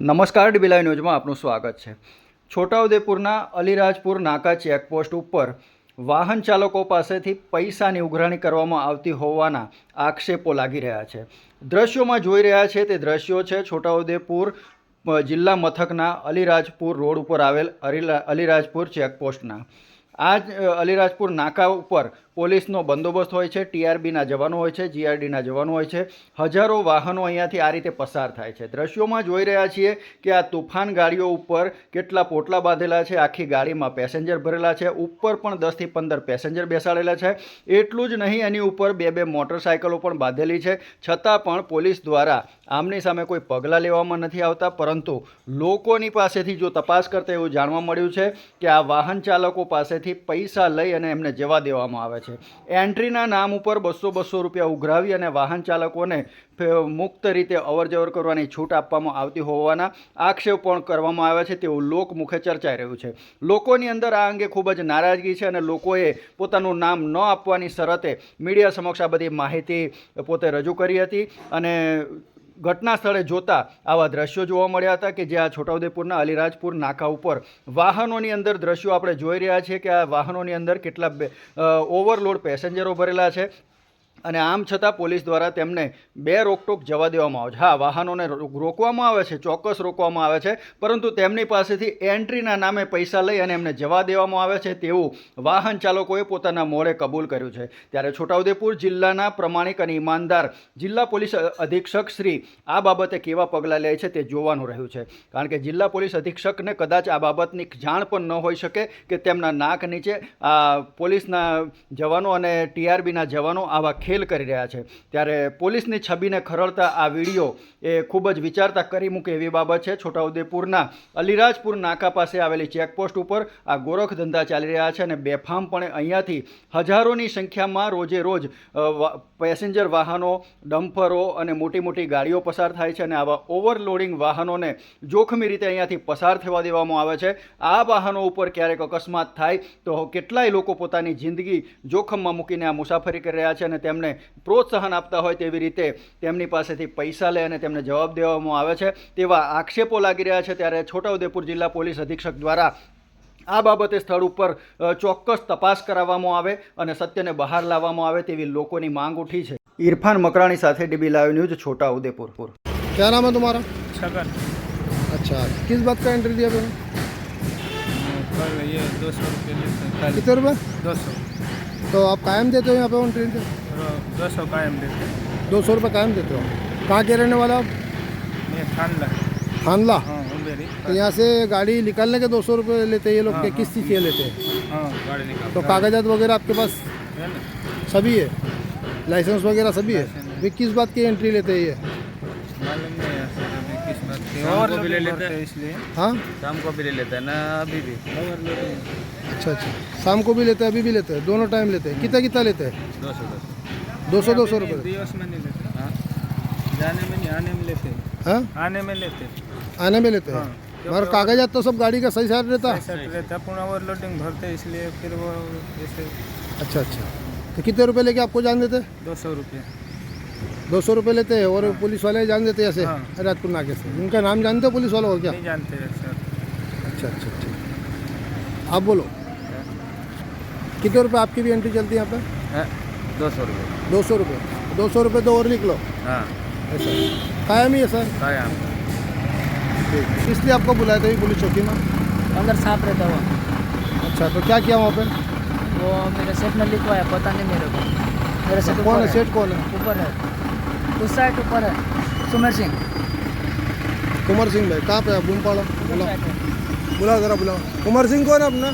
નમસ્કાર ડીબીલાઈ ન્યૂઝમાં આપનું સ્વાગત છે. છોટાઉદેપુરના અલીરાજપુર નાકા ચેકપોસ્ટ ઉપર વાહન ચાલકો પાસેથી પૈસાની ઉઘરાણી કરવામાં આવતી હોવાના આક્ષેપો લાગી રહ્યા છે. દ્રશ્યોમાં જોઈ રહ્યા છે તે દ્રશ્યો છે છોટાઉદેપુર જિલ્લા મથકના અલીરાજપુર રોડ ઉપર આવેલ અલીરા- અલીરાજપુર ચેકપોસ્ટના. આ જ, અલીરાજપુર નાકા ઉપર પોલીસનો બંદોબસ્ત હોય છે ટીઆરબીના જવાનો હોય છે જીઆરડીના જવાનો હોય છે. હજારો વાહનો અહીંયાથી આ રીતે પસાર થાય છે. દ્રશ્યોમાં જોઈ રહ્યા છીએ કે આ તુફાન ગાડીઓ ઉપર કેટલા પોટલા બાંધેલા છે આખી ગાડીમાં પેસેન્જર ભરેલા છે ઉપર પણ દસથી પંદર પેસેન્જર બેસાડેલા છે. એટલું જ નહીં એની ઉપર બે બે મોટરસાયકલો પણ બાંધેલી છે. છતાં પણ પોલીસ દ્વારા આમની સામે કોઈ પગલાં લેવામાં નથી આવતા પરંતુ લોકોની પાસેથી જો તપાસ કરતા એવું જાણવા મળ્યું છે કે આ વાહન ચાલકો પાસેથી પૈસા લઈ અને એમને જવા દેવામાં આવે છે. એન્ટ્રીના નામ ઉપર બસો બસો રૂપિયા ઉઘરાવી અને વાહન ચાલકોને મુક્ત રીતે અવરજવર કરવાની છૂટ આપવામાં આવતી હોવાના આક્ષેપ પણ કરવામાં આવ્યા છે. તેવું લોકમુખે ચર્ચાઈ રહ્યું છે. લોકોની અંદર આ અંગે ખૂબ જ નારાજગી છે અને લોકોએ પોતાનું નામ ન આપવાની શરતે મીડિયા સમક્ષ આ બધી માહિતી પોતે રજૂ કરી હતી અને ઘટના સ્થળે જોતા આવા દ્રશ્યો જોવા મળ્યા હતા કે જે આ છોટાઉદેપુરના અલીરાજપુર નાકા ઉપર વાહનોની અંદર દ્રશ્યો આપણે જોઈ રહ્યા છીએ કે આ વાહનોની અંદર કેટલા ઓવરલોડ પેસેન્જરો ભરેલા છે. અને આમ છતાં પોલીસ દ્વારા તેમને બે રોકટોક જવા દેવામાં આવે છે. હા, વાહનોને રોકવામાં આવે છે, ચોક્કસ રોકવામાં આવે છે, પરંતુ તેમની પાસેથી એન્ટ્રીના નામે પૈસા લઈ અને એમને જવા દેવામાં આવે છે તેવું વાહન ચાલકોએ પોતાના મોડે કબૂલ કર્યું છે. ત્યારે છોટાઉદેપુર જિલ્લાના પ્રમાણિક અને ઈમાનદાર જિલ્લા પોલીસ અધિક્ષક શ્રી આ બાબતે કેવા પગલાં લે છે તે જોવાનું રહ્યું છે. કારણ કે જિલ્લા પોલીસ અધિક્ષકને કદાચ આ બાબતની જાણ પણ ન હોઈ શકે કે તેમના નાક નીચે આ પોલીસના જવાનો અને ટીઆરબીના જવાનો આવા ખેલ કરી રહ્યા છે. ત્યારે પોલીસની છબીને ખરડતા આ વીડિયો એ ખૂબ જ વિચારતા કરી મૂકે એવી બાબત છે. છોટાઉદેપુરના અલીરાજપુર નાકા પાસે આવેલી ચેકપોસ્ટ ઉપર આ ગોરખ ધંધા ચાલી રહ્યા છે અને બેફામપણે અહીંયાથી હજારોની સંખ્યામાં રોજે રોજ પેસેન્જર વાહનો, ડમ્ફરો અને મોટી મોટી ગાડીઓ પસાર થાય છે અને આવા ઓવરલોડિંગ વાહનોને જોખમી રીતે અહીંયાથી પસાર થવા દેવામાં આવે છે. આ વાહનો ઉપર ક્યારેક અકસ્માત થાય તો કેટલાય લોકો પોતાની જિંદગી જોખમમાં મૂકીને આ મુસાફરી કરી રહ્યા છે અને તેમને પ્રોત્સાહન આપતા હોય તેવી રીતે તેમની પાસેથી પૈસા લે અને તેમને જવાબ દેવામાં આવે છે તેવા આક્ષેપો લાગી રહ્યા છે ત્યારે છોટાઉદેપુર જિલ્લા પોલીસ અધિક્ષક દ્વારા આ બાબતે સ્થળ ઉપર અ, ચોક્કસ તપાસ કરાવવામાં આવે અને સત્યને બહાર લાવવામાં આવે તેવી લોકોની માંગ ઉઠી છે ઇરફાન મકરાણી સાથે ડીબી લાઈવ ન્યૂઝ છોટાઉદેપુર क्या नाम है तुम्हारा छगन अच्छा किस बात का एंट्री दिया मैंने कल ये दो सौ रुपये लेते हैं कल कितने रुपए दो सौ तो आप कायम देते हो यहाँ पे ऑन ट्रेन पे और दो सौ कायम देते हैं। दो सौ रुपये कायम देते हो? कहाँ के रहने वाला आप? खानला हाँ तो यहाँ से गाड़ी निकालने के दो सौ रुपये लेते हैं ये लोग हाँ, के हाँ, किस चीज़ के लेते हैं? हाँ तो कागजात वगैरह आपके पास? सभी है? लाइसेंस वगैरह सभी है? वे किस बात की एंट्री लेते हैं ये? मालूम नहीं है सर अभी किस बात की। शाम और भी ले लेते हैं। इसलिए। हाँ? शाम को भी ले लेते हैं ना अभी भी। अच्छा अच्छा। शाम को भी लेते हैं अभी भी लेते हैं? दोनों टाइम लेते हैं? कितना कितना लेते हैं? दो सौ दस दो सौ दो सौ रुपये। दिवस में नहीं लेते। हाँ। जाने में नहीं आने में लेते। हैं। आने में लेते। हैं। आने में लेते हैं? हाँ। मगर कागजात तो सब गाड़ी का सही साइड रहता। है रहता। पूरा ओवरलोडिंग भरते इसलिए फिर वो जैसे अच्छा अच्छा। तो कितने रुपए लेके आपको जान देते? दो सौ रुपये। दो सौ रुपये लेते हैं और हाँ। पुलिस वाले जान देते ऐसे? हाँ। राजपुर नाके से उनका नाम जानते हो पुलिस वालों को क्या? नहीं जानते सर। अच्छा अच्छा अच्छा आप बोलो। कितने रुपए आपकी भी एंट्री चलती है यहाँ पे? हाँ, दो सौ रुपये. दो सौ रुपये. दो सौ रुपये तो और निकलो हाँ. ऐसा. कायम ही है सर. कायम. ठीक. इसलिए आपको बुलाया था पुलिस चौकी में? अंदर सांप रहता हुआ. अच्छा तो क्या किया वहाँ पे? वो मेरे सेट ने लिखवाया पता नहीं मेरे को. मेरे सेट कौन है सेठ कौन है? ऊपर है. उस साइड ऊपर है. सुमेर सिंह. कुमार सिंह भाई कहाँ पे है बूम पाड़ा उस बुलाओ. बुलाओ जरा बुलाओ. कुमार सिंह कौन है अपना?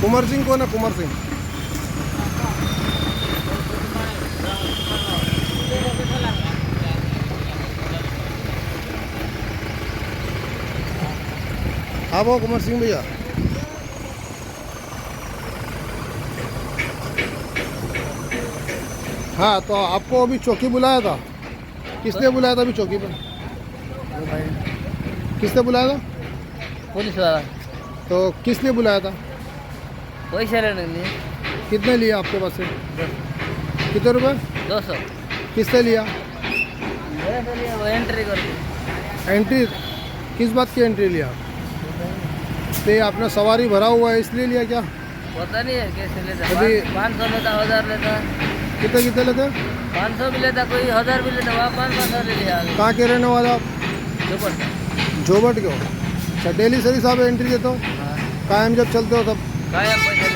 कुमार सिंह कौन है कुमार सिंह हाँ वो कुमार सिंह भैया हाँ तो आपको अभी चौकी बुलाया था किसने बुलाया था अभी चौकी पर वो भाई किसने बुलाया था पुलिस वाला तो किस लिए बुलाया था पैसे लेने के लिए कितने लिए आपके पास से कितने रुपए? दो सौ। किससे लिया? एंट्री कर दी। एंट्री किस बात की एंट्री लिया? तो आपने सवारी भरा हुआ है इसलिए लिया क्या? पता नहीं है कैसे लेता। अभी- पाँच सौ लेता हज़ार लेता। कितने कितने लेते? पाँच सौ भी लेता कोई हज़ार भी लेता वहाँ पाँच पाँच सौ ले लिया। कहाँ के रहने वाले आप? सुपर जोबट के हो अच्छा डेली सर साहब एंट्री देते हो। हाँ। कायम जब चलते हो तब। કાયમ પછી